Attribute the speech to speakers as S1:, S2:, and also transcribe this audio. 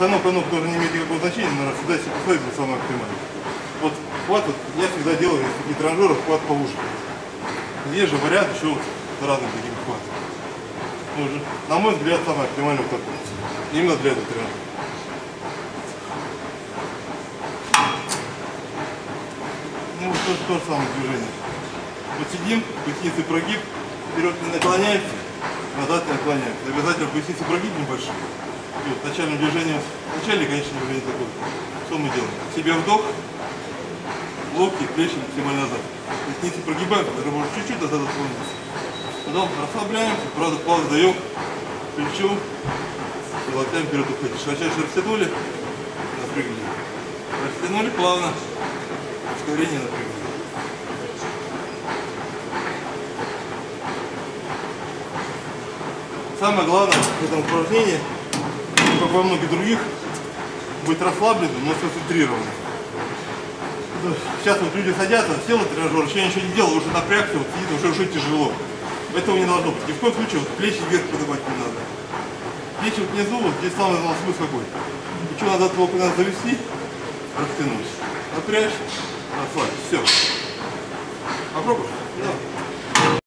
S1: Остальное канал тоже не имеет никакого значения, но всегда если поставить был самый оптимальный. Вот хват, вот, я всегда делаю из таких тренажеров хват повыше. Есть же вариант еще вот с разными такими хватами. Ну, же, на мой взгляд, самый оптимальный вот такой. Именно для этого тренажера. Ну, то, то же самое движение. Вот сидим, поясницы прогиб, вперед не наклоняемся, назад не наклоняемся. Обязательно поясницы прогиб небольшие. И вот в начальном движении, в начале, конечно, движение такое. Что мы делаем? Себе вдох, локти, плечи максимально назад. Поясницы прогибаем, даже может чуть-чуть назад отклониться. Потом расслабляемся, правда паузу даем, плечо, и локтями вперед уходишь. Вначале растянули, напрягли. Растянули плавно, ускорение напрягли. Самое главное в этом упражнении, как во многих других, быть расслабленным, но сконцентрированным. Сейчас вот люди садятся, сел на тренажер, еще ничего не делал, уже напрягся, вот сидит, уже уже тяжело. Этого не должно быть. Ни в коем случае вот плечи вверх поднимать не надо. Плечи вот внизу, вот здесь самый главный смысл какой. Ничего надо от того, надо завести, растянуть. Напрячь, расслабить. Все. Попробуй. Да.